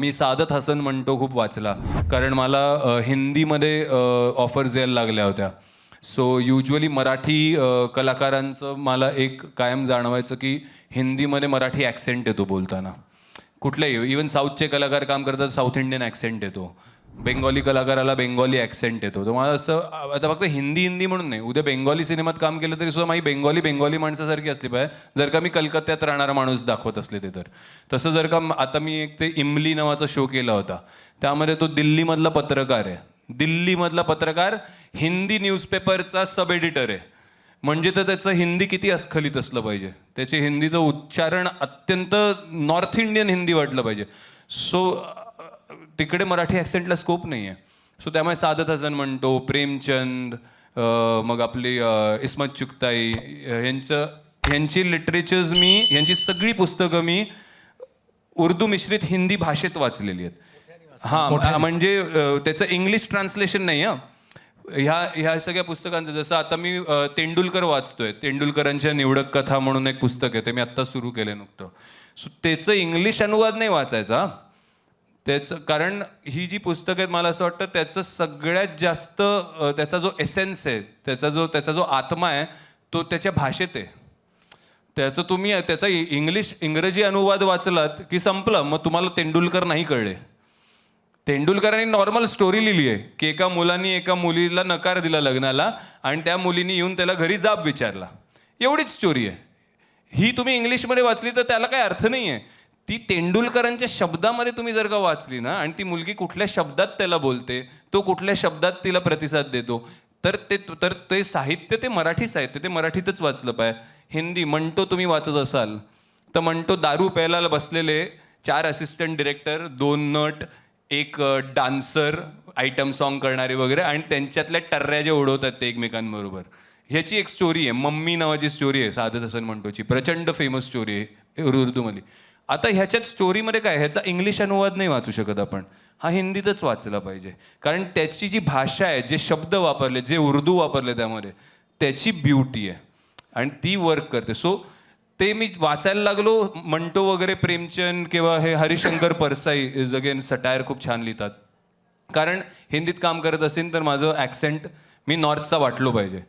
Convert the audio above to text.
मी सादत हसन म्हणतो खूप वाचला. कारण मला अ, हिंदीमध्ये ऑफर्स यायला लागल्या होत्या. सो युजली मराठी अ, कलाकारांचं मला एक कायम जाणवायचं की हिंदीमध्ये मराठी ॲक्सेंट येतो बोलताना. कुठल्याही इवन साऊथचे कलाकार काम करतात साऊथ इंडियन ॲक्सेंट येतो. बेंगॉली कलाकाराला बेंगॉली ॲक्सेंट येतो. तर मला असं आता फक्त हिंदी हिंदी म्हणून नाही उद्या बेंगॉली सिनेमात काम केलं तरी सुद्धा माझी बेंगॉली बेंगॉली माणसासारखी असली पाहिजे. जर का मी कलकत्त्यात राहणारा माणूस दाखवत असले ते तर. तसं जर का आता मी एक ते इमली नावाचा शो केला होता. त्यामध्ये तो दिल्लीमधला पत्रकार आहे. दिल्लीमधला पत्रकार हिंदी न्यूजपेपरचा सब एडिटर आहे. म्हणजे तर त्याचं हिंदी किती अस्खलित असलं पाहिजे. त्याचे हिंदीचं उच्चारण अत्यंत नॉर्थ इंडियन हिंदी वाटलं पाहिजे. सो तिकडे मराठी ॲक्सेंटला स्कोप नाही आहे सो त्यामुळे सादत हसन म्हणतो प्रेमचंद मग आपली इस्मत चुगताई अं, यांचं ह्यांची लिटरेचर्स मी ह्यांची सगळी पुस्तकं मी उर्दू मिश्रित हिंदी भाषेत वाचलेली आहेत. हां म्हणजे त्याचं इंग्लिश ट्रान्सलेशन नाही हां. ह्या ह्या सगळ्या पुस्तकांचं जसं आता मी तेंडुलकर वाचतोय. तेंडुलकरांच्या निवडक कथा म्हणून एक पुस्तक आहे ते मी आत्ता सुरू केलं नुकतं. सो त्याचं इंग्लिश अनुवाद नाही वाचायचा. त्याचं कारण ही जी पुस्तकं आहेत मला असं वाटतं त्याचं सगळ्यात जास्त त्याचा जो एसेन्स आहे त्याचा जो त्याचा जो आत्मा आहे तो त्याच्या भाषेत आहे. त्याचं तुम्ही त्याचा इंग्लिश इंग्रजी अनुवाद वाचलात की संपलं मग तुम्हाला तेंडुलकर नाही कळले. तेंडुलकरांनी नॉर्मल स्टोरी लिहिली आहे की एका मुलांनी एका मुलीला नकार दिला लग्नाला आणि त्या मुलीने येऊन त्याला घरी जाब विचारला. एवढीच स्टोरी आहे. ही तुम्ही इंग्लिशमध्ये वाचली तर त्याला काही अर्थ नाही आहे ती तेंडुलकरांच्या शब्दामध्ये तुम्ही जर का वाचली ना आणि ती मुलगी कुठल्या शब्दात त्याला बोलते तो कुठल्या शब्दात तिला प्रतिसाद देतो तर ते तर ते साहित्य ते मराठी साहित्य ते मराठीतच वाचलं पाहिजे हिंदी म्हणतो तुम्ही वाचत असाल तर म्हणतो दारू प्यायला बसलेले चार असिस्टंट डिरेक्टर दोन नट एक डान्सर आयटम सॉन्ग करणारे वगैरे आणि त्यांच्यातल्या टर्र्या जे उडवतात ते एकमेकांबरोबर. ह्याची एक स्टोरी आहे मम्मी नावाची स्टोरी आहे साधत हसन म्हणतोची प्रचंड फेमस स्टोरी आहे उर्दूमधली आता ह्याच्यात स्टोरीमध्ये काय ह्याचा इंग्लिश अनुवाद नाही वाचू शकत आपण. हा हिंदीतच वाचला पाहिजे. कारण त्याची जी भाषा आहे जे शब्द वापरले जे उर्दू वापरले त्यामध्ये त्याची ब्युटी आहे. आणि ती वर्क करते. सो ते मी वाचायला लागलो. मंटो वगैरे प्रेमचंद किंवा हे Harishankar Parsai is again satire खूप छान लिहितात. कारण हिंदीत काम करत असेल तर माझं ॲक्सेंट मी नॉर्थचा वाटलो पाहिजे.